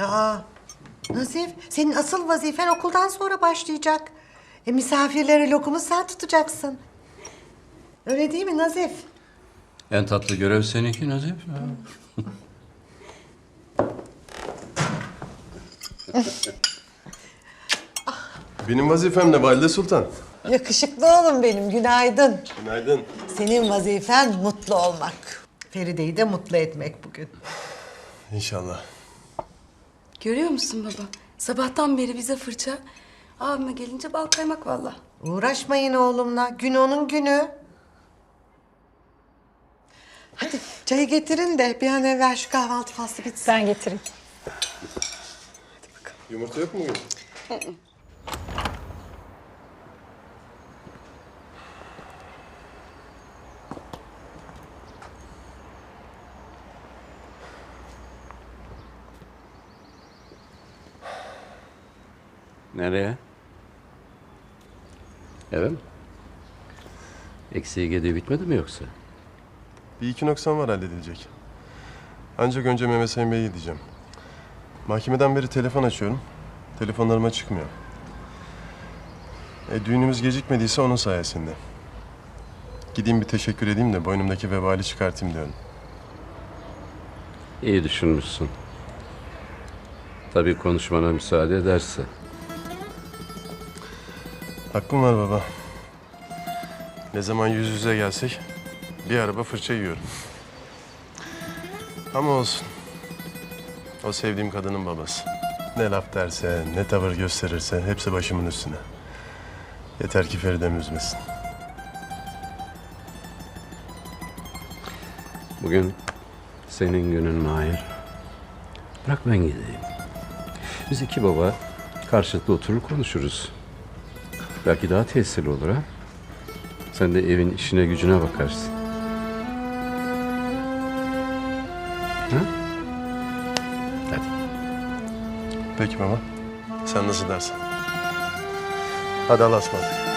Aa, Nazif, senin asıl vazifen okuldan sonra başlayacak. E, misafirlere lokumu sen tutacaksın. Öyle değil mi Nazif? En tatlı görev seninki Nazif. Benim vazifem ne Valide Sultan? Yakışıklı oğlum benim, günaydın. Günaydın. Senin vazifen mutlu olmak. Feride'yi de mutlu etmek bugün. İnşallah. Görüyor musun baba? Sabahtan beri bize fırça. Abime gelince bal kaymak valla. Uğraşmayın oğlumla, gün onun günü. Hadi çayı getirin de bir an evvel şu kahvaltı faslı bitsin. Ben getireyim. Yumurta yok mu bugün? Nereye? Eve mi? Eksiği gediği bitmedi mi yoksa? Bir iki noksan var halledilecek. Ancak önce Mehmet Sayın Bey'e gideceğim. Mahkemeden beri telefon açıyorum. Telefonlarıma çıkmıyor. E, düğünümüz gecikmediyse onun sayesinde. Gideyim bir teşekkür edeyim de boynumdaki vebali çıkartayım diyorum. İyi düşünmüşsün. Tabii konuşmana müsaade ederse. Hakkım var baba. Ne zaman yüz yüze gelsek bir araba fırça yiyorum. Ama olsun. O sevdiğim kadının babası. Ne laf derse, ne tavır gösterirse hepsi başımın üstüne. Yeter ki Feride'mi üzmesin. Bugün senin günün Mahir. Bırak ben gideyim. Biz iki baba karşılıklı oturur konuşuruz. Belki daha tesirli olur ha. Sen de evin işine gücüne bakarsın. Ha? Hadi. Peki baba. Sen nasıl dersen. Hadi Allah'a ısmarladık.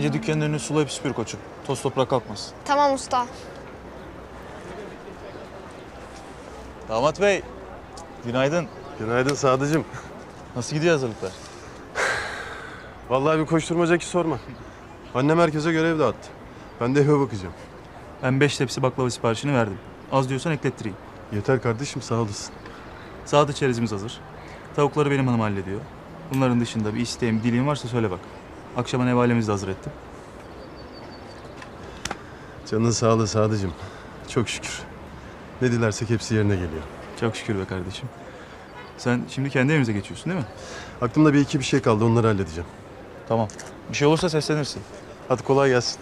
Bitince dükkanın önünü sulayıp süpür koçum. Toz toprak kalkmaz. Tamam usta. Damat bey, günaydın. Günaydın Sadıcığım. Nasıl gidiyor hazırlıklar? Vallahi bir koşturmaca ki sorma. Annem herkese görev dağıttı. Ben de eve bakacağım. Ben beş tepsi baklava siparişini verdim. Az diyorsan eklettireyim. Yeter kardeşim sağ olasın. Sağda çerezimiz hazır. Tavukları benim hanım hallediyor. Bunların dışında bir isteğim, bir dileğin varsa söyle bak. Akşama nevalemizi de hazır ettim. Canın sağlığı Sadıcığım. Çok şükür. Ne dilersek hepsi yerine geliyor. Çok şükür be kardeşim. Sen şimdi kendi evimize geçiyorsun değil mi? Aklımda bir iki bir şey kaldı onları halledeceğim. Tamam. Bir şey olursa seslenirsin. Hadi kolay gelsin.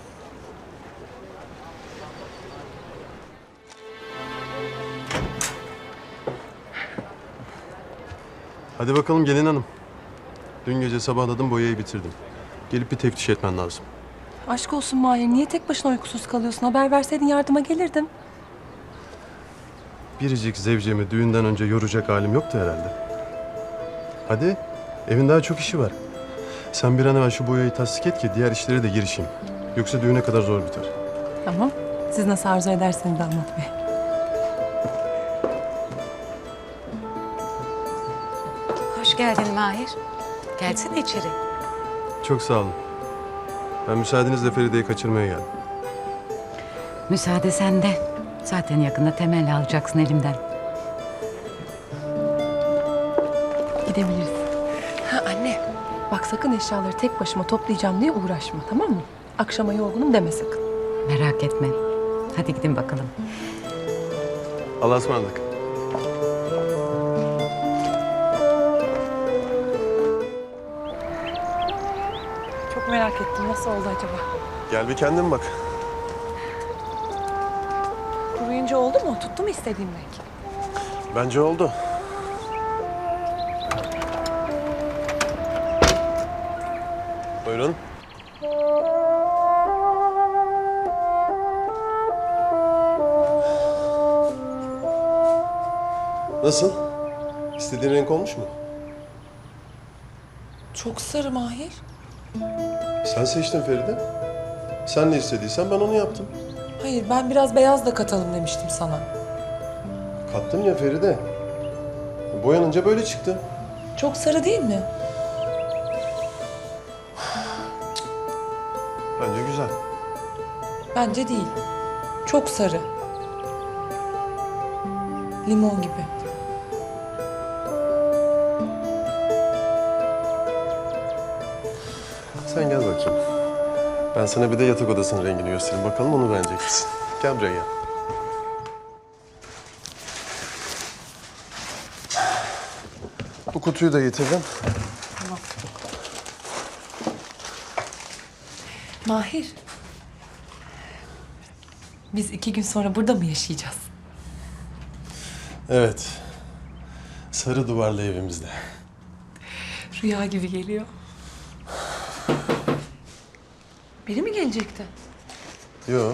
Hadi bakalım gelin hanım. Dün gece sabahladım boyayı bitirdim. Gelip bir teftiş etmen lazım. Aşk olsun Mahir. Niye tek başına uykusuz kalıyorsun? Haber verseydin yardıma gelirdim. Biricik zevcemi düğünden önce yoracak halim yoktu herhalde. Hadi. Evin daha çok işi var. Sen bir an evvel şu boyayı tasdik et ki diğer işlere de girişeyim. Yoksa düğüne kadar zor biter. Tamam. Siz nasıl arzu ederseniz damat bey. Hoş geldin Mahir. Gelsene içeri. Çok sağ olun. Ben müsaadenizle Feride'yi kaçırmaya geldim. Müsaade sende. Zaten yakında temelli alacaksın elimden. Gidebiliriz. Ha anne. Bak sakın eşyaları tek başıma toplayacağım diye uğraşma tamam mı? Akşama yorgunum deme sakın. Merak etme. Hadi gidin bakalım. Allah'a ısmarladık. Nasıl oldu acaba? Gel bir kendin bak. Kuruyunca oldu mu? Tuttu mu istediğim renk? Bence oldu. Buyurun. Nasıl? İstediğin renk olmuş mu? Çok sarı Mahir. Sen seçtin Feride. Sen ne istediysen ben onu yaptım. Hayır ben biraz beyaz da katalım demiştim sana. Kattın ya Feride. Boyanınca böyle çıktı. Çok sarı değil mi? Bence güzel. Bence değil. Çok sarı. Limon gibi. Sen gel bakayım. Ben sana bir de yatak odasının rengini göstereyim. Bakalım onu beğenecek misin? Gel buraya gel. Bu kutuyu da getirdim. Mahir. Biz iki gün sonra burada mı yaşayacağız? Evet. Sarı duvarlı evimizde. Rüya gibi geliyor. Biri mi gelecekti? Yo.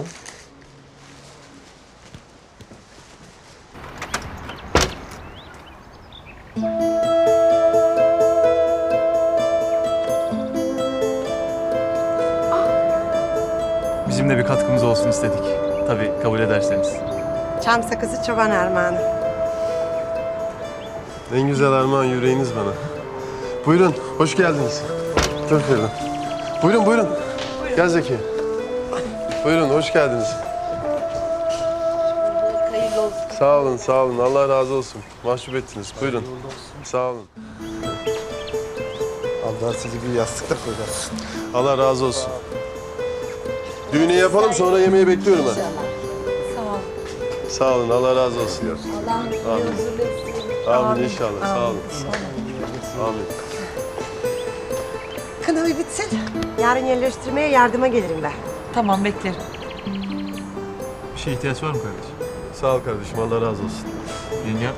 Bizim de bir katkımız olsun istedik. Tabii kabul ederseniz. Çam sakızı çoban armağanı. En güzel armağan yüreğiniz bana. Buyurun, hoş geldiniz. Dur Feride. Buyurun, buyurun. Gel Zeki. Buyurun, hoş geldiniz. Sağ olun, sağ olun. Allah razı olsun. Mahcup ettiniz. Buyurun. Sağ olun. Allah sizi bir yastıkta koyar. Allah razı olsun. Düğünü yapalım sonra yemeği bekliyorum ben. Sağ ol. Sağ olun, Allah razı olsun. Amin. Amin inşallah. Sağ olun. Amin. Kına bir bitsin. Yarın yerleştirmeye yardıma gelirim ben. Tamam beklerim. Bir şeye ihtiyaç var mı kardeşim? Sağ ol kardeşim. Allah razı olsun. Yengem.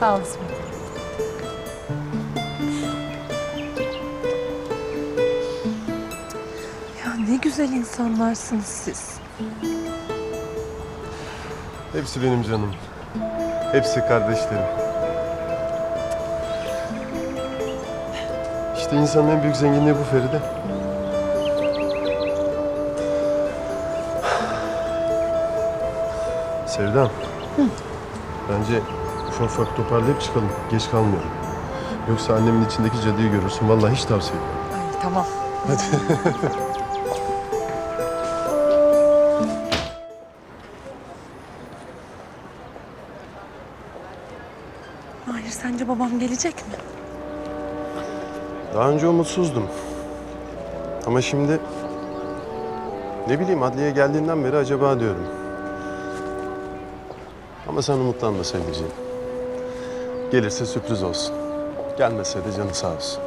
Sağ ol İsmet. Ya ne güzel insanlarsınız siz. Hepsi benim canım. Hepsi kardeşlerim. İşte insanın en büyük zenginliği bu Feride. Sevdam. Bence ufak ufak toparlayıp çıkalım. Geç kalmayalım. Yoksa annemin içindeki cadıyı görürsün. Vallahi hiç tavsiye etmem. Ay tamam. Hayır sence babam gelecek mi? Daha önce umutsuzdum. Ama şimdi ne bileyim adliye geldiğinden beri acaba diyorum. Ama sen umutlanma sevgiciğim. Gelirse sürpriz olsun. Gelmese de canı sağ olsun.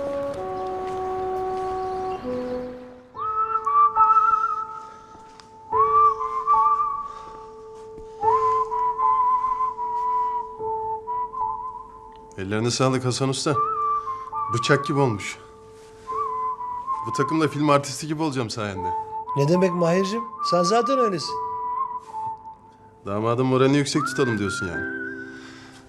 Ellerine sağlık Hasan Usta. Bıçak gibi olmuş. Bu takımla film artisti gibi olacağım sayende. Ne demek Mahir'cim? Sen zaten öylesin. Damadım moralini yüksek tutalım diyorsun yani.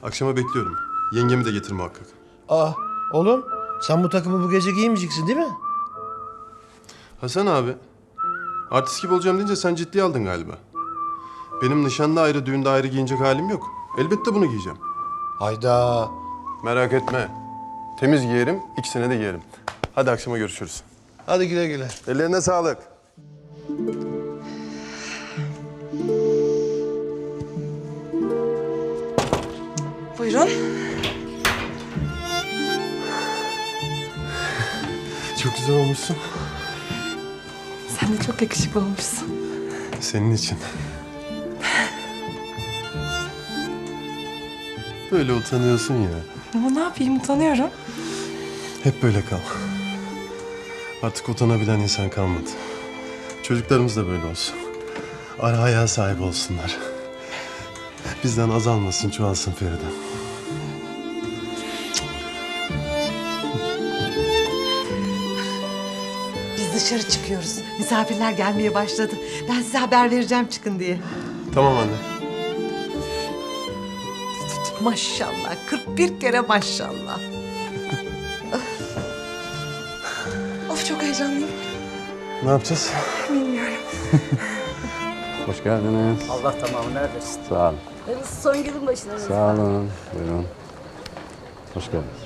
Akşama bekliyorum. Yengemi de getir muhakkak. Ah oğlum sen bu takımı bu gece giymeyeceksin değil mi? Hasan abi, artist gibi olacağım deyince sen ciddiye aldın galiba. Benim nişanda ayrı, düğünde ayrı giyinecek halim yok. Elbette bunu giyeceğim. Hayda. Merak etme. Temiz giyerim, ikisine de giyerim. Hadi akşama görüşürüz. Hadi güle güle. Ellerine sağlık. Buyurun. Çok güzel olmuşsun. Sen de çok yakışıklı olmuşsun. Senin için. Böyle utanıyorsun ya. Ama ne yapayım utanıyorum. Hep böyle kal. Artık utanabilen insan kalmadı. Çocuklarımız da böyle olsun. Ara ayağa sahip olsunlar. Bizden azalmasın, çoğalsın Feride. Biz dışarı çıkıyoruz. Misafirler gelmeye başladı. Ben size haber vereceğim çıkın diye. Tamam anne. Maşallah 41 kere maşallah. Ne yapacağız? Hoş geldiniz. Allah tamamı neredesin? Sağ olun. Son yılın başına. Sağ olun. Buyurun. Hoş geldiniz.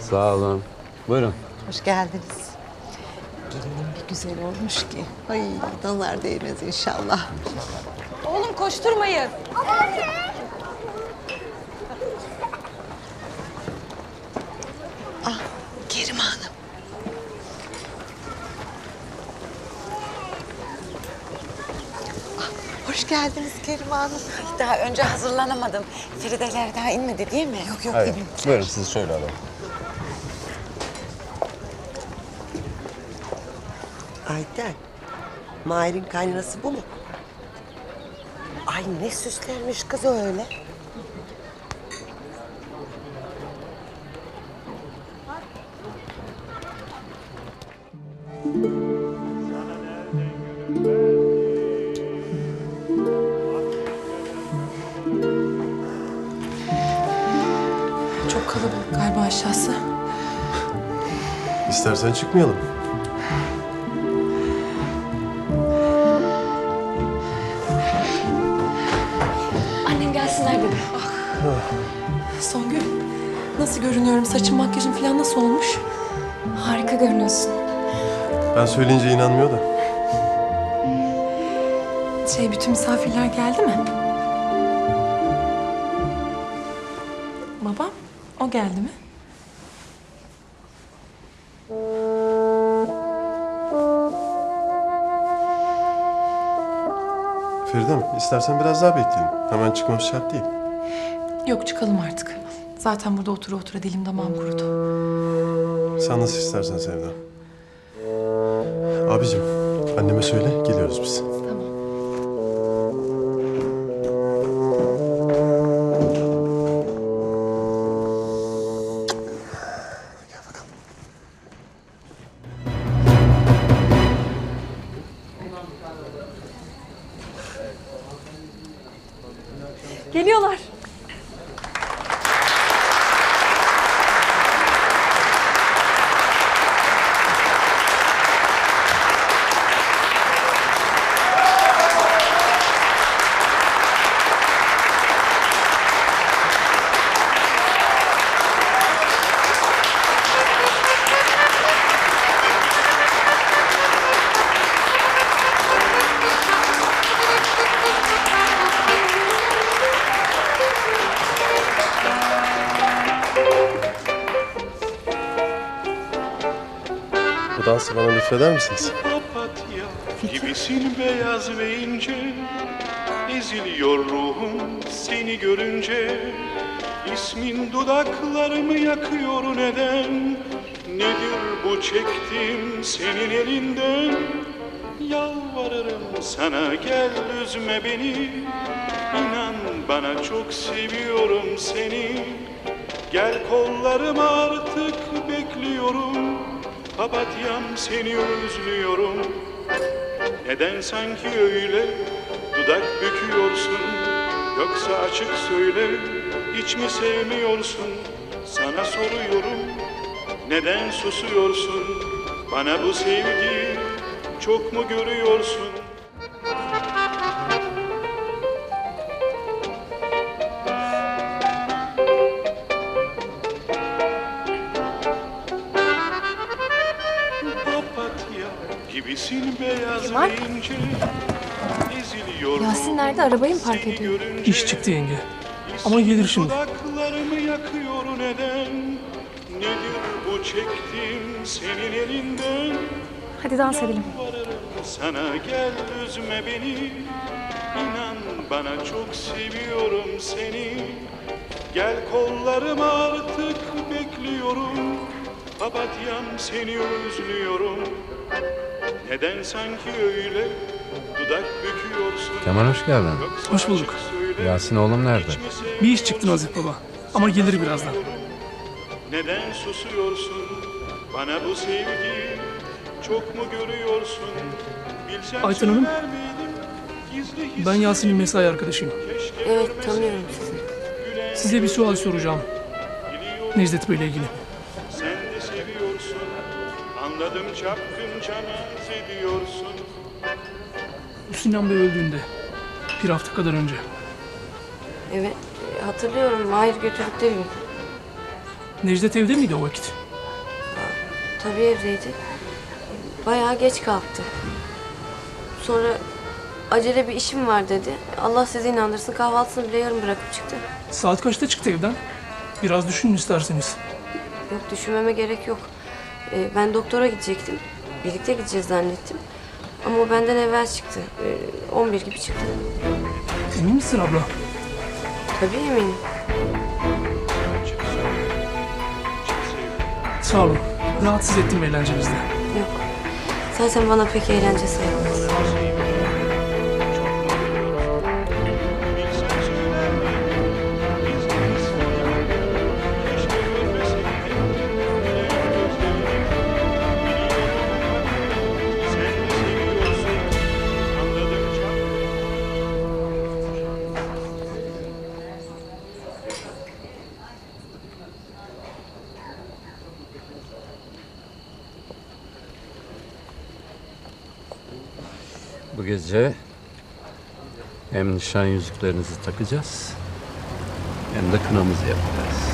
Sağ olun. Buyurun. Hoş geldiniz. Gelinin bir güzel olmuş ki. Ay nazar değmez inşallah. Oğlum koşturmayın. Kerim geldiniz Kerim Hanım. Daha önce hazırlanamadım. Ferideler daha inmedi değil mi? Yok yok. Hayır. Buyurun sizi şöyle alalım. Ayten, Mahir'in kaynanası bu mu? Ay ne süslenmiş kız öyle. Çok aşağısı. İstersen çıkmayalım. Annem gelsinler dedi. Songül, nasıl görünüyorum? Saçım, makyajım falan nasıl olmuş? Harika görünüyorsun. Ben söyleyince inanmıyor da. Şey, bütün misafirler geldi mi? Babam, o geldi mi? Feridem istersen biraz daha bekleyelim. Hemen çıkmamız şart değil. Yok, çıkalım artık. Zaten burada otura otura dilim damağım kurudu. Sen nasıl istersen Sevda. Abicim anneme söyle geliyoruz biz. Lütfeder misiniz? Papatya gibisin beyaz ve ince. Eziliyor ruhum seni görünce. İsmin dudaklarımı yakıyor neden? Nedir bu çektiğim senin elinden? Yalvarırım sana gel üzme beni. İnan bana çok seviyorum seni. Gel kollarıma artık bekliyorum Papatyam seni özlüyorum. Neden sanki öyle dudak büküyorsun? Yoksa açık söyle hiç mi sevmiyorsun? Sana soruyorum neden susuyorsun? Bana bu sevgiyi çok mu görüyorsun Eziliyor Yasin nerede? Arabayı mı park ediyor? İş çıktı yenge. Ama gelir şimdi. Dudaklarımı yakıyor neden? Nedir bu çektiğim senin elinden? Hadi dans edelim. Sana gel üzme beni. İnan bana çok seviyorum seni. Gel kollarıma artık bekliyorum. Papatyam seni özlüyorum. Neden sanki öyle dudak büküyorsun? Kemal hoş geldin. Yoksa Hoş bulduk. açık söyle, Yasin oğlum nerede? Bir iş çıktı Nazif Baba. Ama gelir birazdan. Neden susuyorsun? Bana bu sevgiyi çok mu görüyorsun? Bilsem Ayten Hanım, söyler miydim? Gizli Ben Yasin'in mesai arkadaşıyım. Keşke Evet, görmeseydim. tanıyorum sizi. Size bir sual soracağım. Necdet Bey'le ilgili. Anladım çapkınca naz ediyorsun Bu Sinan Bey öldüğünde bir hafta kadar önce. Evet hatırlıyorum Mahir götürdükleri gün. Necdet evde miydi o vakit? Tabii evdeydi. Bayağı geç kalktı. Sonra acele bir işim var dedi. Allah sizi inandırsın kahvaltısını bile yarım bırakıp çıktı. Saat kaçta çıktı evden? Biraz düşünün isterseniz. Yok düşünmeme gerek yok. Ee, ben doktora gidecektim. Birlikte gideceğiz zannettim. Ama o benden evvel çıktı. Ee, 11 gibi çıktı. Emin misin abla? Tabii eminim. Sağ olun. Rahatsız ettim eğlencenizde. Yok. Zaten bana pek eğlence sayılmaz. Nişan yüzüklerinizi takacağız hem de kınamızı yapacağız.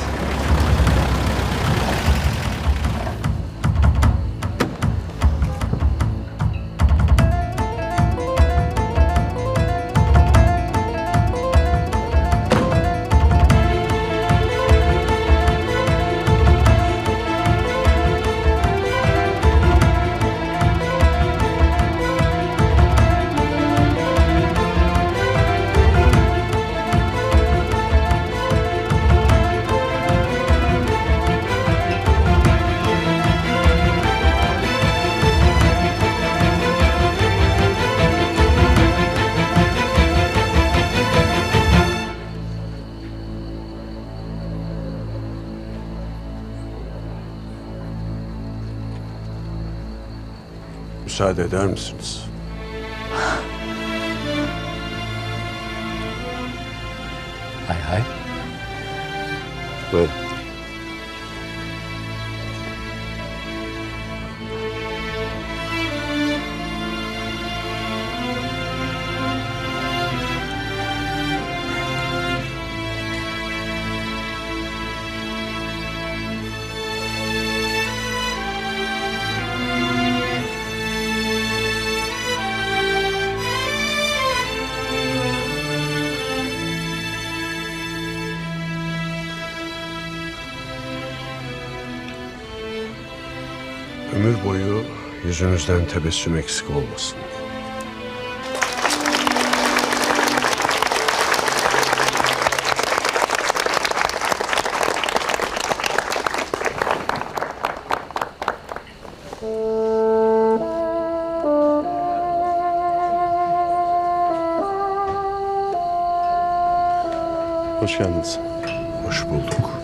Müsaade eder misiniz? Hay hay. Buyurun. Yüzünüzden tebessüm eksik olmasın. Hoş geldiniz. Hoş bulduk.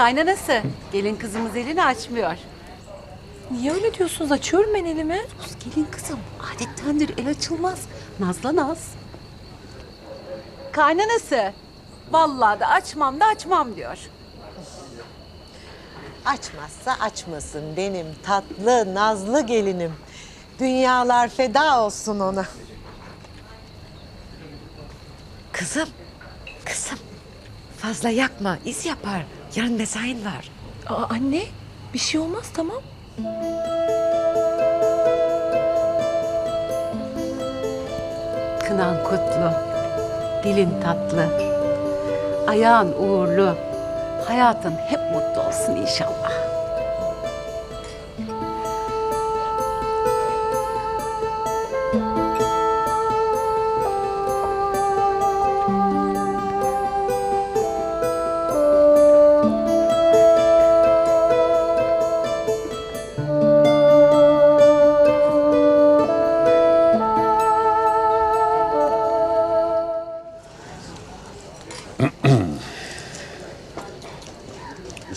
Kaynanası. Gelin kızımız elini açmıyor. Niye öyle diyorsunuz? Açıyorum ben elimi. Gelin kızım. Adettendir el açılmaz. Nazla naz. Kaynanası. Vallahi da açmam da açmam diyor. Açmazsa açmasın benim tatlı, nazlı gelinim. Dünyalar feda olsun ona. Kızım. Kızım. Fazla yakma. iz yapar. Yarın mesain var. Aa, anne bir şey olmaz tamam. Kınan kutlu. Dilin tatlı. Ayağın uğurlu. Hayatın hep mutlu olsun inşallah.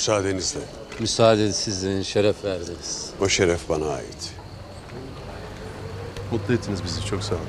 Müsaadenizle. Müsaade sizin şeref verdiniz. O şeref bana ait. Mutlu ettiniz bizi. Çok sağ olun.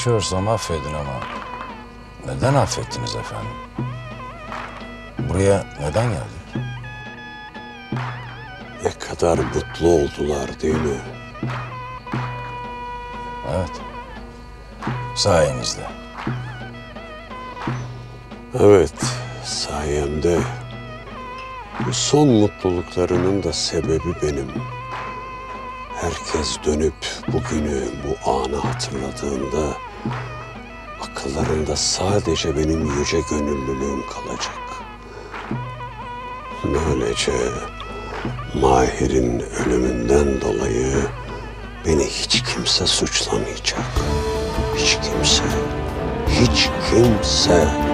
Haddimi aşıyorsam affedin ama neden affettiniz efendim? Buraya neden geldik? Ne kadar mutlu oldular değil mi? Evet. Sayenizde. Evet, sayemde. Bu son mutluluklarının da sebebi benim. Herkes dönüp bugünü, bu anı hatırladığında akıllarında sadece benim yüce gönüllülüğüm kalacak. Böylece Mahir'in ölümünden dolayı beni hiç kimse suçlamayacak. Hiç kimse, hiç kimse.